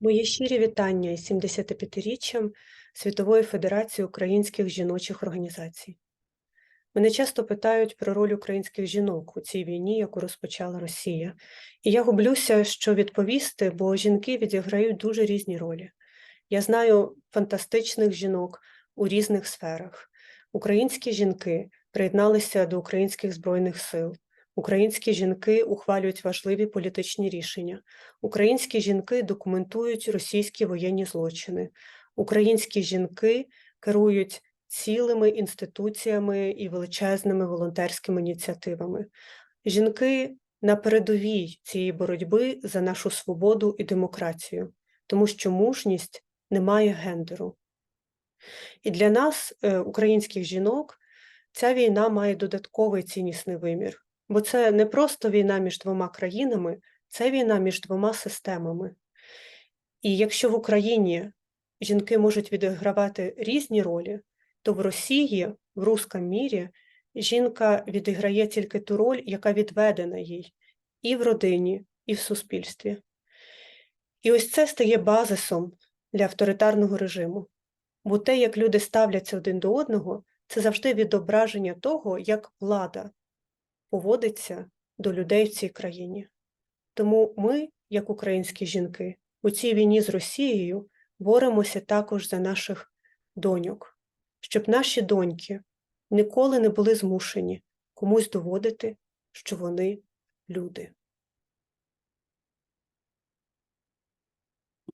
Мої щирі вітання 75-річчям Світової Федерації українських жіночих організацій. Мене часто питають про роль українських жінок у цій війні, яку розпочала Росія. І я гублюся, що відповісти, бо жінки відіграють дуже різні ролі. Я знаю фантастичних жінок у різних сферах. Українські жінки приєдналися до українських збройних сил. Українські жінки ухвалюють важливі політичні рішення. Українські жінки документують російські воєнні злочини. Українські жінки керують цілими інституціями і величезними волонтерськими ініціативами. Жінки на передовій цієї боротьби за нашу свободу і демократію, тому що мужність не має гендеру. І для нас, е, українських жінок, ця війна має додатковий ціннісний вимір, бо це не просто війна між двома країнами, це війна між двома системами. І якщо в Україні жінки можуть відігравати різні ролі, то в Росії, в русском мірі, жінка відіграє тільки ту роль, яка відведена їй і в родині, і в суспільстві. І ось це стає базисом для авторитарного режиму. Бо те, як люди ставляться один до одного, це завжди відображення того, як влада поводиться до людей в цій країні. Тому ми, як українські жінки, у цій війні з Росією боремося також за наших доньок, щоб наші доньки ніколи не були змушені комусь доводити, що вони люди.